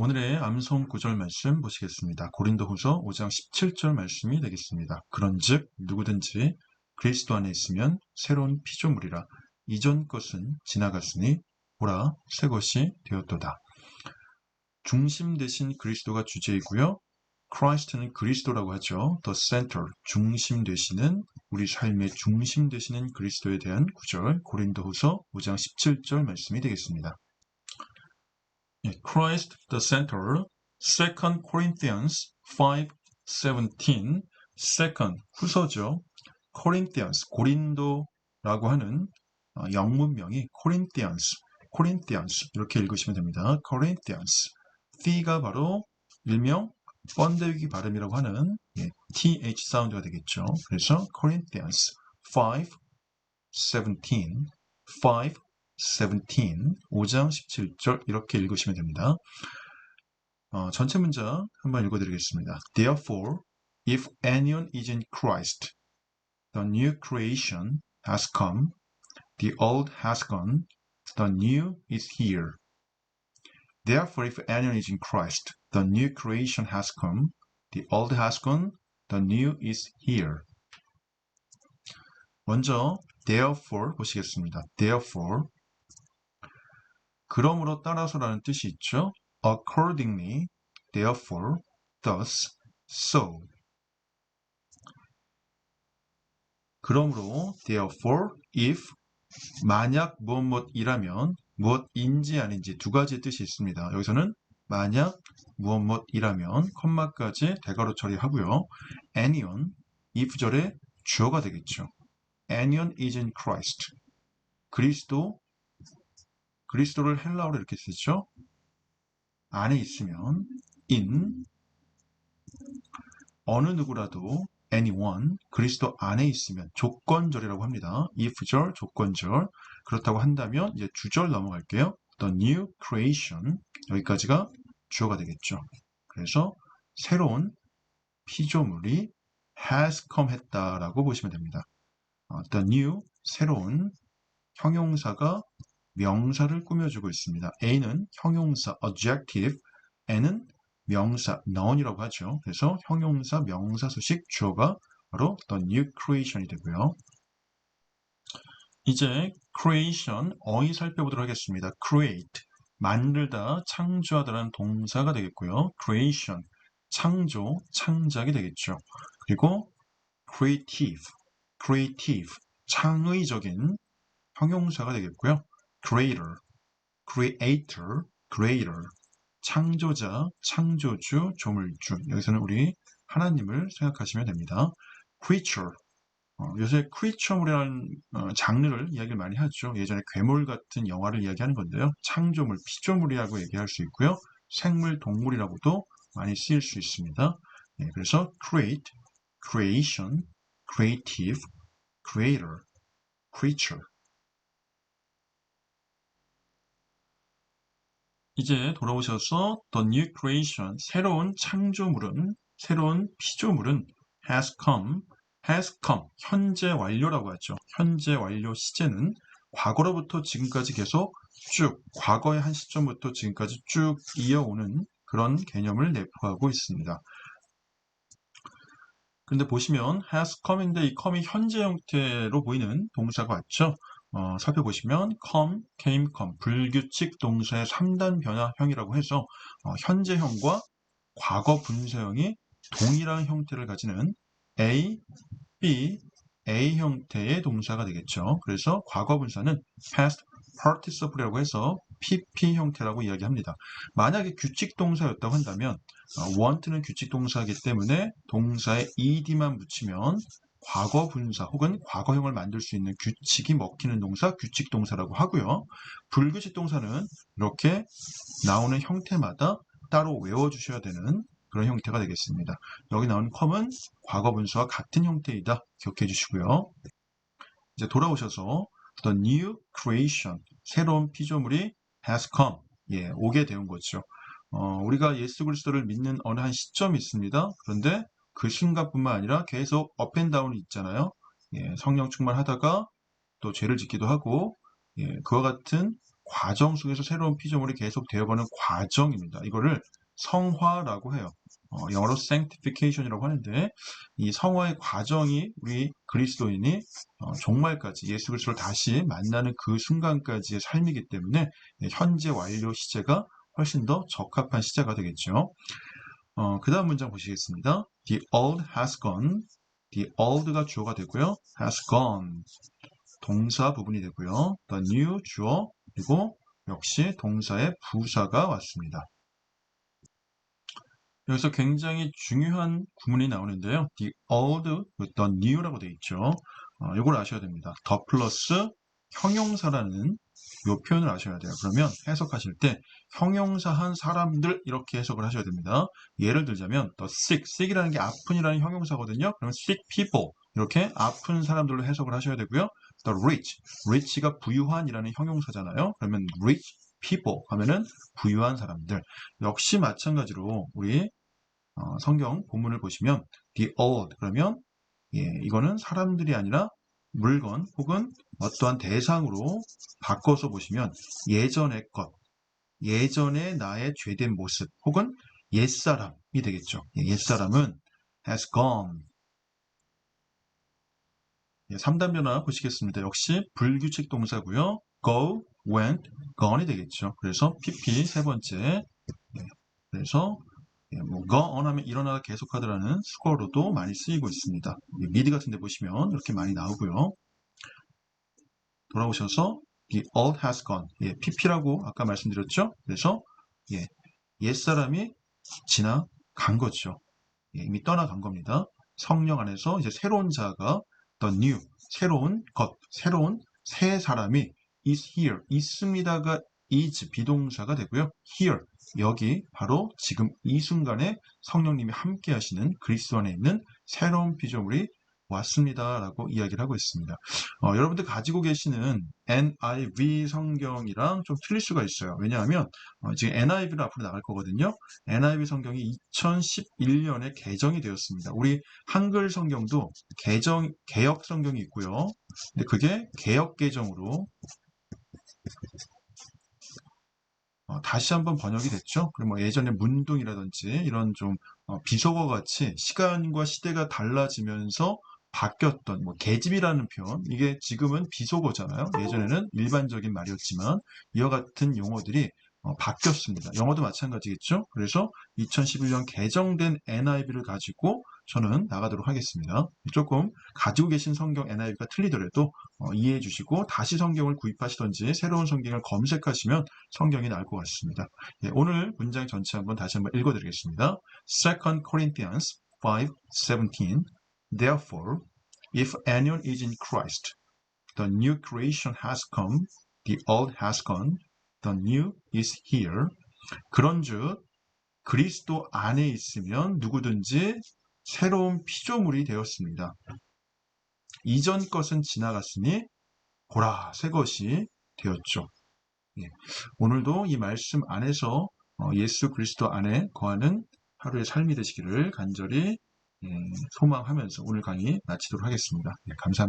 오늘의 암송 구절 말씀 보시겠습니다. 고린도후서 5장 17절 말씀이 되겠습니다. 그런즉 누구든지 그리스도 안에 있으면 새로운 피조물이라 이전 것은 지나갔으니 보라 새 것이 되었도다. 중심 대신 그리스도가 주제이고요. 크라이스트는 그리스도라고 하죠. The center, 중심 되시는 우리 삶의 중심 되시는 그리스도에 대한 구절 고린도후서 5장 17절 말씀이 되겠습니다. 예, Christ the center, 2 Corinthians 5:17, second 후서죠. Corinthians 고린도라고 하는 어, 영문명이 Corinthians, Corinthians 이렇게 읽으시면 됩니다. Corinthians, Th가 바로 일명 번데기 발음이라고 하는 예, th 사운드가 되겠죠. 그래서 Corinthians 5:17, 5 17, 5 장 17절 이렇게 읽으시면 됩니다. 어, 전체 문장 한번 읽어드리겠습니다. Therefore, if anyone is in Christ, the new creation has come, the old has gone, the new is here. Therefore, if anyone is in Christ, the new creation has come, the old has gone, the new is here. 먼저 therefore 보시겠습니다. therefore 그러므로 따라서라는 뜻이 있죠. accordingly, therefore, thus, so. 그러므로 therefore, if 만약 무엇 무엇이라면 무엇인지 아닌지 두 가지의 뜻이 있습니다. 여기서는 만약 무엇 무엇이라면 컴마까지 대괄호 처리하고요. anyone 이 부절의 주어가 되겠죠. anyone is in Christ. 그리스도 그리스도를 헬라어로 이렇게 쓰죠. 안에 있으면 in 어느 누구라도 anyone 그리스도 안에 있으면 조건절이라고 합니다. if절 조건절 그렇다고 한다면 이제 주절 넘어갈게요. The new creation 여기까지가 주어가 되겠죠. 그래서 새로운 피조물이 has come 했다라고 보시면 됩니다. 어, the new 새로운 형용사가 명사를 꾸며주고 있습니다. A는 형용사 adjective, N은 명사 noun이라고 하죠. 그래서 형용사 명사 수식 주어가 바로 the new creation이 되고요. 이제 creation 어휘 살펴보도록 하겠습니다. create 만들다, 창조하다라는 동사가 되겠고요. creation 창조, 창작이 되겠죠. 그리고 creative, creative 창의적인 형용사가 되겠고요. Creator, creator, creator. 창조자, 창조주, 조물주. 여기서는 우리 하나님을 생각하시면 됩니다. creature. 어, 요새 creature물이라는 어, 장르를 이야기를 많이 하죠. 예전에 괴물 같은 영화를 이야기하는 건데요. 창조물, 피조물이라고 얘기할 수 있고요. 생물, 동물이라고도 많이 쓰일 수 있습니다. 네, 그래서 create, creation, creative, creator, creature. 이제 돌아오셔서 the new creation, 새로운 창조물은, 새로운 피조물은 has come, has come, 현재 완료라고 하죠. 현재 완료 시제는 과거로부터 지금까지 계속 쭉, 과거의 한 시점부터 지금까지 쭉 이어오는 그런 개념을 내포하고 있습니다. 그런데 보시면 has come인데 이 come이 현재 형태로 보이는 동사가 맞죠? 어, 살펴보시면 come, came, come 불규칙 동사의 3단 변화형이라고 해서 어, 현재형과 과거 분사형이 동일한 형태를 가지는 A, B, A 형태의 동사가 되겠죠. 그래서 과거 분사는 past participle이라고 해서 PP 형태라고 이야기합니다. 만약에 규칙 동사였다고 한다면 어, want는 규칙 동사이기 때문에 동사에 ed만 붙이면 과거 분사 혹은 과거형을 만들 수 있는 규칙이 먹히는 동사 규칙 동사라고 하고요. 불규칙 동사는 이렇게 나오는 형태마다 따로 외워주셔야 되는 그런 형태가 되겠습니다. 여기 나오는 come은 과거 분수와 같은 형태이다. 기억해 주시고요. 이제 돌아오셔서 the new creation 새로운 피조물이 has come 예, 오게 되는 거죠. 어, 우리가 예수 그리스도를 믿는 어느 한 시점이 있습니다. 그런데 그 순간뿐만 아니라 계속 업앤다운이 있잖아요. 예, 성령 충만하다가 또 죄를 짓기도 하고 예, 그와 같은 과정 속에서 새로운 피조물이 계속 되어가는 과정입니다. 이거를 성화라고 해요. 어, 영어로 sanctification이라고 하는데 이 성화의 과정이 우리 그리스도인이 어, 종말까지 예수 그리스도를 다시 만나는 그 순간까지의 삶이기 때문에 예, 현재 완료 시제가 훨씬 더 적합한 시제가 되겠죠. 어, 그 다음 문장 보시겠습니다. The old has gone. The old가 주어가 되고요. has gone. 동사 부분이 되고요. The new 주어 그리고 역시 동사의 부사가 왔습니다. 여기서 굉장히 중요한 구문이 나오는데요. The old, the new라고 되어 있죠. 어, 이걸 아셔야 됩니다. 더 플러스 형용사라는 이 표현을 아셔야 돼요. 그러면 해석하실 때 형용사 한 사람들 이렇게 해석을 하셔야 됩니다. 예를 들자면 the sick, sick이라는 게 아픈이라는 형용사거든요. 그러면 sick people 이렇게 아픈 사람들로 해석을 하셔야 되고요. the rich, rich가 부유한이라는 형용사잖아요. 그러면 rich people 하면은 부유한 사람들. 역시 마찬가지로 우리 어, 성경 본문을 보시면 the old 그러면 예, 이거는 사람들이 아니라 물건 혹은 어떠한 대상으로 바꿔서 보시면 예전의 것, 예전의 나의 죄된 모습 혹은 옛사람이 되겠죠. 예, 옛사람은 has gone. 예, 3단 변화 보시겠습니다. 역시 불규칙 동사고요. go, went, gone이 되겠죠. 그래서 pp 세 번째. 예, 그래서 예, 뭐 go on 하면 일어나다 계속하더라는 수거로도 많이 쓰이고 있습니다. 미드 같은 데 보시면 이렇게 많이 나오고요. 돌아오셔서 the old has gone. 예, pp라고 아까 말씀드렸죠? 그래서 예, 옛사람이 지나간 거죠. 예, 이미 떠나간 겁니다. 성령 안에서 이제 새로운 자가 the new, 새로운 것, 새로운 새 사람이 is here, 있습니다가 is 비동사가 되고요. here, 여기 바로 지금 이 순간에 성령님이 함께 하시는 그리스도 안에 있는 새로운 피조물이 왔습니다. 라고 이야기를 하고 있습니다. 어, 여러분들 가지고 계시는 NIV 성경이랑 좀 틀릴 수가 있어요. 왜냐하면 어, 지금 NIV로 앞으로 나갈 거거든요. NIV 성경이 2011년에 개정이 되었습니다. 우리 한글 성경도 개정, 개혁 성경이 있고요. 근데 그게 개혁 개정으로 어, 다시 한번 번역이 됐죠. 그리고 뭐 예전에 문둥이라든지 이런 좀 어, 비속어 같이 시간과 시대가 달라지면서 바뀌었던 뭐 계집이라는 표현 이게 지금은 비속어잖아요. 예전에는 일반적인 말이었지만 이와 같은 용어들이 어, 바뀌었습니다. 영어도 마찬가지겠죠. 그래서 2011년 개정된 NIV를 가지고 저는 나가도록 하겠습니다. 조금 가지고 계신 성경 NIV가 틀리더라도 어, 이해해 주시고 다시 성경을 구입하시던지 새로운 성경을 검색하시면 성경이 나올 것 같습니다. 예, 오늘 문장 전체 한번 다시 한번 읽어드리겠습니다. 2 Corinthians 5:17 Therefore, if anyone is in Christ, the new creation has come, the old has gone, the new is here. 그런즉 그리스도 안에 있으면 누구든지 새로운 피조물이 되었습니다. 이전 것은 지나갔으니 보라 새 것이 되었죠. 예. 오늘도 이 말씀 안에서 어, 예수 그리스도 안에 거하는 하루의 삶이 되시기를 간절히 예, 소망하면서 오늘 강의 마치도록 하겠습니다. 예, 감사합니다.